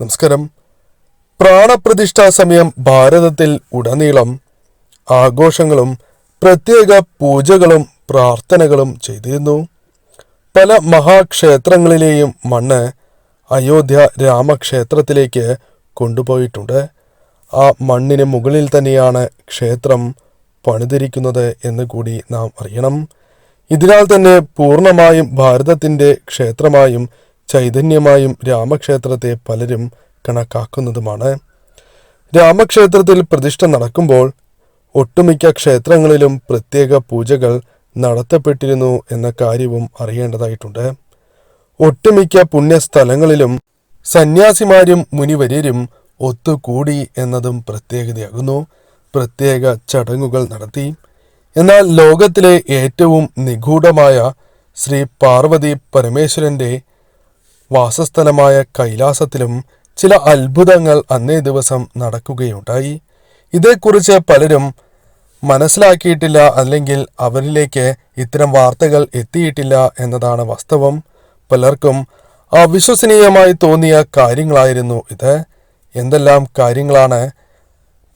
നമസ്കാരം. പ്രാണപ്രതിഷ്ഠാ സമയം ഭാരതത്തിൽ ഉടനീളം ആഘോഷങ്ങളും പ്രത്യേക പൂജകളും പ്രാർത്ഥനകളും ചെയ്തിരുന്നു. പല മഹാക്ഷേത്രങ്ങളിലെയും മണ്ണ് അയോധ്യ രാമക്ഷേത്രത്തിലേക്ക് കൊണ്ടുപോയിട്ടുണ്ട്. ആ മണ്ണിന് മുകളിൽ തന്നെയാണ് ക്ഷേത്രം പണിതിരിക്കുന്നത് എന്ന് കൂടി നാം അറിയണം. ഇതിനാൽ തന്നെ പൂർണമായും ഭാരതത്തിന്റെ ക്ഷേത്രമായും ചൈതന്യമായും രാമക്ഷേത്രത്തെ പലരും കണക്കാക്കുന്നതുമാണ്. രാമക്ഷേത്രത്തിൽ പ്രതിഷ്ഠ നടക്കുമ്പോൾ ഒട്ടുമിക്ക ക്ഷേത്രങ്ങളിലും പ്രത്യേക പൂജകൾ നടത്തപ്പെട്ടിരുന്നു എന്ന കാര്യവും അറിയേണ്ടതായിട്ടുണ്ട്. ഒട്ടുമിക്ക പുണ്യസ്ഥലങ്ങളിലും സന്യാസിമാരും മുനിവര്യരും ഒത്തുകൂടി എന്നതും പ്രത്യേകതയാകുന്നു. പ്രത്യേക ചടങ്ങുകൾ നടത്തി. എന്നാൽ ലോകത്തിലെ ഏറ്റവും നിഗൂഢമായ ശ്രീ പാർവതി പരമേശ്വരന്റെ വാസസ്ഥലമായ കൈലാസത്തിലും ചില അത്ഭുതങ്ങൾ അന്നേ ദിവസം നടക്കുകയുണ്ടായി. ഇതേക്കുറിച്ച് പലരും മനസ്സിലാക്കിയിട്ടില്ല അല്ലെങ്കിൽ അവരിലേക്ക് ഇത്തരം വാർത്തകൾ എത്തിയിട്ടില്ല എന്നതാണ് വാസ്തവം. പലർക്കും അവിശ്വസനീയമായി തോന്നിയ കാര്യങ്ങളായിരുന്നു ഇത്. എന്തെല്ലാം കാര്യങ്ങളാണ്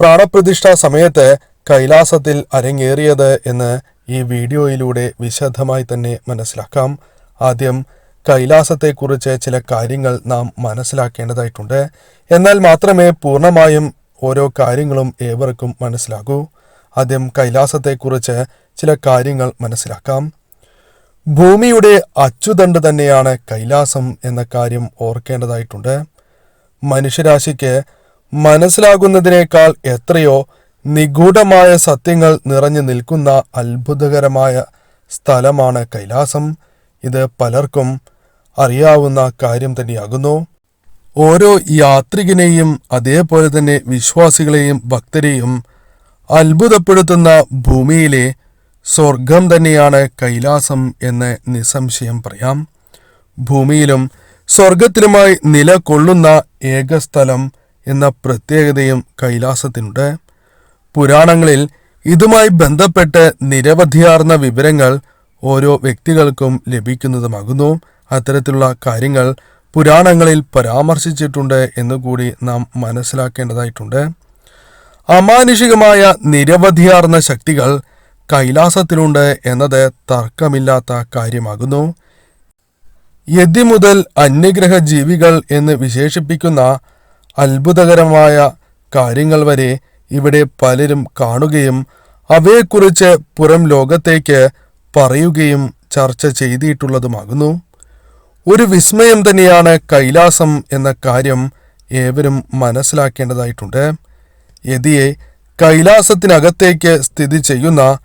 പ്രാണപ്രതിഷ്ഠാ സമയത്ത് കൈലാസത്തിൽ അരങ്ങേറിയത് എന്ന് ഈ വീഡിയോയിലൂടെ വിശദമായി തന്നെ മനസ്സിലാക്കാം. ആദ്യം കൈലാസത്തെക്കുറിച്ച് ചില കാര്യങ്ങൾ നാം മനസ്സിലാക്കേണ്ടതായിട്ടുണ്ട്. എന്നാൽ മാത്രമേ പൂർണമായും ഓരോ കാര്യങ്ങളും ഏവർക്കും മനസ്സിലാകൂ. ആദ്യം കൈലാസത്തെക്കുറിച്ച് ചില കാര്യങ്ങൾ മനസ്സിലാക്കാം. ഭൂമിയുടെ അച്ചുതണ്ട് തന്നെയാണ് കൈലാസം എന്ന കാര്യം ഓർക്കേണ്ടതായിട്ടുണ്ട്. മനുഷ്യരാശിക്ക് മനസ്സിലാകുന്നതിനേക്കാൾ എത്രയോ നിഗൂഢമായ സത്യങ്ങൾ നിറഞ്ഞു നിൽക്കുന്ന അത്ഭുതകരമായ സ്ഥലമാണ് കൈലാസം. ഇത് പലർക്കും അറിയാവുന്ന കാര്യം തന്നെയാകുന്നു. ഓരോ യാത്രികനെയും അതേപോലെ തന്നെ വിശ്വാസികളെയും ഭക്തരെയും അത്ഭുതപ്പെടുത്തുന്ന ഭൂമിയിലെ സ്വർഗം തന്നെയാണ് കൈലാസം എന്ന് നിസ്സംശയം പറയാം. ഭൂമിയിലും സ്വർഗത്തിലുമായി നിലകൊള്ളുന്ന ഏകസ്ഥലം എന്ന പ്രത്യേകതയും കൈലാസത്തിനുണ്ട്. പുരാണങ്ങളിൽ ഇതുമായി ബന്ധപ്പെട്ട് നിരവധിയാർന്ന വിവരങ്ങൾ ഓരോ വ്യക്തികൾക്കും ലഭിക്കുന്നതുമാകുന്നു. അത്തരത്തിലുള്ള കാര്യങ്ങൾ പുരാണങ്ങളിൽ പരാമർശിച്ചിട്ടുണ്ട് എന്ന് കൂടി നാം മനസ്സിലാക്കേണ്ടതായിട്ടുണ്ട്. അമാനുഷികമായ നിരവധിയാർന്ന ശക്തികൾ കൈലാസത്തിലുണ്ട് എന്നത് തർക്കമില്ലാത്ത കാര്യമാകുന്നു. യതി മുതൽ അന്യഗ്രഹ ജീവികൾ എന്ന് വിശേഷിപ്പിക്കുന്ന അത്ഭുതകരമായ കാര്യങ്ങൾ വരെ ഇവിടെ പലരും കാണുകയും അവയെക്കുറിച്ച് പുറം ലോകത്തേക്ക് പറയുകയും ചർച്ച ചെയ്തിട്ടുള്ളതുമാകുന്നു. ഒരു വിസ്മയം തന്നെയാണ് കൈലാസം എന്ന കാര്യം ഏവരും മനസ്സിലാക്കേണ്ടതായിട്ടുണ്ട്. യതിയെ കൈലാസത്തിനകത്തേക്ക് സ്ഥിതി ചെയ്യുന്ന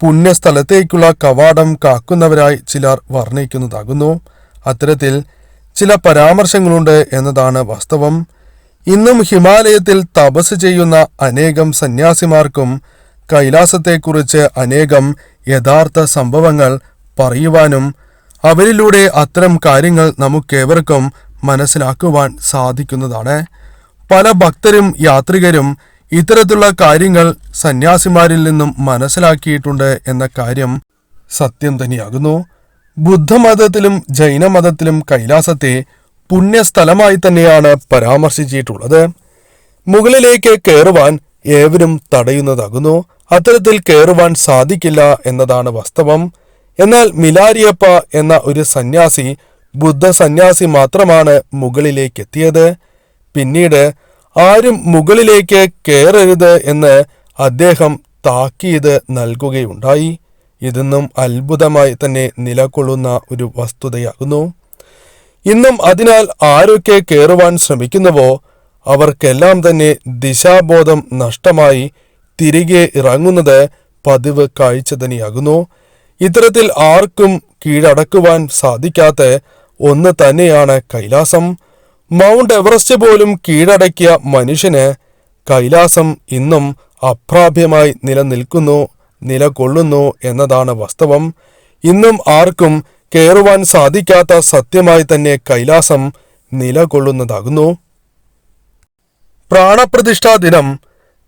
പുണ്യസ്ഥലത്തേക്കുള്ള കവാടം കാക്കുന്നവരായി ചിലർ വർണിക്കുന്നതാകുന്നു. അത്തരത്തിൽ ചില പരാമർശങ്ങളുണ്ട് എന്നതാണ് വാസ്തവം. ഇന്നും ഹിമാലയത്തിൽ തപസ് ചെയ്യുന്ന അനേകം സന്യാസിമാർക്കും കൈലാസത്തെക്കുറിച്ച് അനേകം യഥാർത്ഥ സംഭവങ്ങൾ പറയുവാനും അവരിലൂടെ അത്തരം കാര്യങ്ങൾ നമുക്കേവർക്കും മനസ്സിലാക്കുവാൻ സാധിക്കുന്നതാണ്. പല ഭക്തരും യാത്രികരും ഇത്തരത്തിലുള്ള കാര്യങ്ങൾ സന്യാസിമാരിൽ നിന്നും മനസ്സിലാക്കിയിട്ടുണ്ട് എന്ന കാര്യം സത്യം തന്നെയാകുന്നു. ബുദ്ധമതത്തിലും ജൈനമതത്തിലും കൈലാസത്തെ പുണ്യസ്ഥലമായി തന്നെയാണ് പരാമർശിച്ചിട്ടുള്ളത്. മുകളിലേക്ക് കയറുവാൻ ഏവരും തടയുന്നതാകുന്നു. അത്തരത്തിൽ കയറുവാൻ സാധിക്കില്ല എന്നതാണ് വാസ്തവം. എന്നാൽ മിലാരിയപ്പ എന്ന ഒരു സന്യാസി ബുദ്ധ സന്യാസി മാത്രമാണ് മുകളിലേക്ക് എത്തിയത് പിന്നീട് ആരും മുകളിലേക്ക് കയറരുത് എന്ന് അദ്ദേഹം താക്കീത് നൽകുകയുണ്ടായി. ഇതെന്നും അത്ഭുതമായി തന്നെ നിലകൊള്ളുന്ന ഒരു വസ്തുതയാകുന്നു. ഇന്നും അതിനാൽ ആരൊക്കെ കയറുവാൻ ശ്രമിക്കുന്നുവോ അവർക്കെല്ലാം തന്നെ ദിശാബോധം നഷ്ടമായി തിരികെ ഇറങ്ങുന്നത് പതിവ് കാഴ്ച തന്നെയാകുന്നു ഇത്തരത്തിൽ ആർക്കും കീഴടക്കുവാൻ സാധിക്കാത്ത ഒന്ന് തന്നെയാണ് കൈലാസം. മൗണ്ട് എവറസ്റ്റ് പോലും കീഴടക്കിയ മനുഷ്യന് കൈലാസം ഇന്നും അപ്രാപ്യമായി നിലനിൽക്കുന്നു നിലകൊള്ളുന്നു എന്നതാണ് വാസ്തവം. ഇന്നും ആർക്കും കയറുവാൻ സാധിക്കാത്ത സത്യമായി തന്നെ കൈലാസം നിലകൊള്ളുന്നതാകുന്നു. പ്രാണപ്രതിഷ്ഠാ ദിനം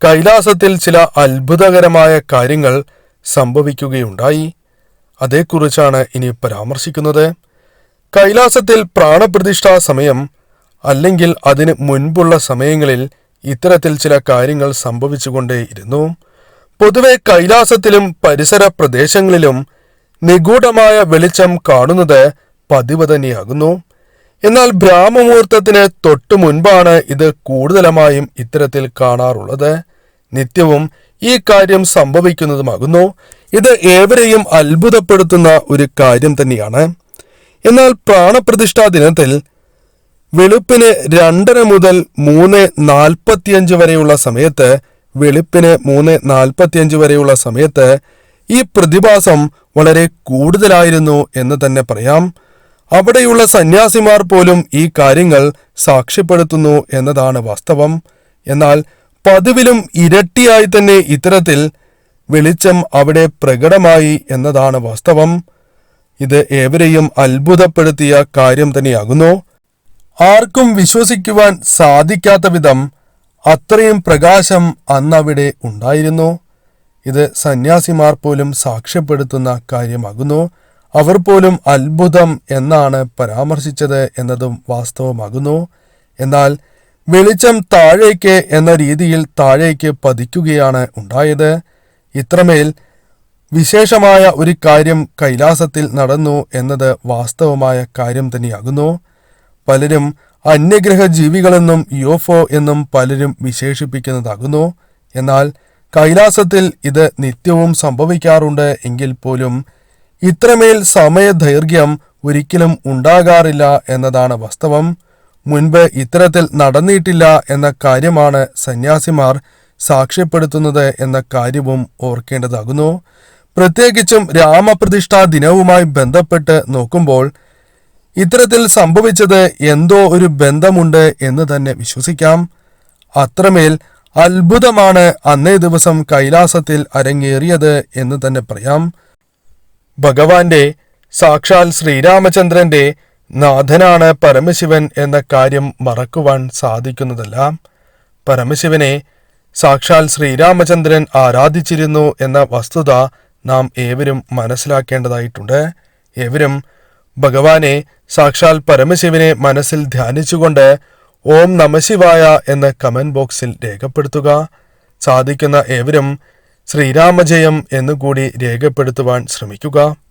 കൈലാസത്തിൽ ചില അത്ഭുതകരമായ കാര്യങ്ങൾ സംഭവിക്കുകയുണ്ടായി. അതേക്കുറിച്ചാണ് ഇനി പരാമർശിക്കുന്നത്. കൈലാസത്തിൽ പ്രാണപ്രതിഷ്ഠാ സമയം അല്ലെങ്കിൽ അതിന് മുൻപുള്ള സമയങ്ങളിൽ ഇത്തരത്തിൽ ചില കാര്യങ്ങൾ സംഭവിച്ചുകൊണ്ടേയിരുന്നു പൊതുവെ കൈലാസത്തിലും പരിസര പ്രദേശങ്ങളിലും നിഗൂഢമായ വെളിച്ചം കാണുന്നത് പതിവ് തന്നെയാകുന്നു. എന്നാൽ ബ്രാഹ്മമുഹൂർത്തത്തിന് തൊട്ടു മുൻപാണ് ഇത് കൂടുതലമായും ഇത്തരത്തിൽ കാണാറുള്ളത്. നിത്യവും ഈ കാര്യം സംഭവിക്കുന്നതുമാകുന്നു. ഇത് ഏവരെയും അത്ഭുതപ്പെടുത്തുന്ന ഒരു കാര്യം തന്നെയാണ്. എന്നാൽ പ്രാണപ്രതിഷ്ഠാ ദിനത്തിൽ വെളുപ്പിന് രണ്ടര മുതൽ മൂന്ന് നാൽപ്പത്തിയഞ്ച് വരെയുള്ള സമയത്ത് വെളുപ്പിന് മൂന്ന് നാൽപ്പത്തിയഞ്ച് വരെയുള്ള സമയത്ത് ഈ പ്രതിഭാസം വളരെ കൂടുതലായിരുന്നു എന്ന് തന്നെ പറയാം. അവിടെയുള്ള സന്യാസിമാർ പോലും ഈ കാര്യങ്ങൾ സാക്ഷ്യപ്പെടുത്തുന്നു എന്നതാണ് വാസ്തവം. എന്നാൽ പതിവിലും ഇരട്ടിയായി തന്നെ ഇത്തരത്തിൽ വെളിച്ചം അവിടെ പ്രകടമായി എന്നതാണ് വാസ്തവം. ഇത് ഏവരെയും അത്ഭുതപ്പെടുത്തിയ കാര്യം തന്നെയാകുന്നു. ആർക്കും വിശ്വസിക്കുവാൻ സാധിക്കാത്ത വിധം അത്രയും പ്രകാശം അന്നവിടെ ഉണ്ടായിരുന്നു. ഇത് സന്യാസിമാർ പോലും സാക്ഷ്യപ്പെടുത്തുന്ന കാര്യമാകുന്നു. അവർ പോലും അത്ഭുതം എന്നാണ് പരാമർശിച്ചത് എന്നതും വാസ്തവമാകുന്നു. എന്നാൽ വെളിച്ചം താഴേക്ക് എന്ന രീതിയിൽ താഴേക്ക് പതിക്കുകയാണ് ഉണ്ടായത്. ഇത്രമേൽ വിശേഷമായ ഒരു കാര്യം കൈലാസത്തിൽ നടന്നു എന്നത് വാസ്തവമായ കാര്യം തന്നെയാകുന്നു. പലരും അന്യഗ്രഹ ജീവികളെന്നും യോഫോ എന്നും പലരും വിശേഷിപ്പിക്കുന്നതാകുന്നു. എന്നാൽ കൈലാസത്തിൽ ഇത് നിത്യവും സംഭവിക്കാറുണ്ട് എങ്കിൽ പോലും ഇത്രമേൽ സമയദൈർഘ്യം ഒരിക്കലും ഉണ്ടാകാറില്ല എന്നതാണ് വാസ്തവം. മുൻപ് ഇത്തരത്തിൽ നടന്നിട്ടില്ല എന്ന കാര്യമാണ് സന്യാസിമാർ സാക്ഷ്യപ്പെടുത്തുന്നത് എന്ന കാര്യവും ഓർക്കേണ്ടതാകുന്നു. പ്രത്യേകിച്ചും രാമപ്രതിഷ്ഠാ ദിനവുമായി ബന്ധപ്പെട്ട് നോക്കുമ്പോൾ ഇത്തരത്തിൽ സംഭവിച്ചത് എന്തോ ഒരു ബന്ധമുണ്ട് എന്ന് തന്നെ വിശ്വസിക്കാം. അത്രമേൽ അത്ഭുതമാണ് അന്നേ ദിവസം കൈലാസത്തിൽ അരങ്ങേറിയത് എന്ന് തന്നെ പറയാം. ഭഗവാന്റെ സാക്ഷാൽ ശ്രീരാമചന്ദ്രന്റെ നാഥനാണ് പരമശിവൻ എന്ന കാര്യം മറക്കുവാൻ സാധിക്കുന്നതല്ല. പരമശിവനെ സാക്ഷാൽ ശ്രീരാമചന്ദ്രൻ ആരാധിച്ചിരുന്നു എന്ന വസ്തുത നാം ഏവരും മനസ്സിലാക്കേണ്ടതായിട്ടുണ്ട്. ഏവരും ഭഗവാനെ സാക്ഷാൽ പരമശിവനെ മനസ്സിൽ ധ്യാനിച്ചുകൊണ്ട് ഓം നമശിവായ എന്ന് കമന്റ് ബോക്സിൽ രേഖപ്പെടുത്തുക. സാധിക്കുന്ന ഏവരും ശ്രീരാമജയം എന്നുകൂടി രേഖപ്പെടുത്തുവാൻ ശ്രമിക്കുക.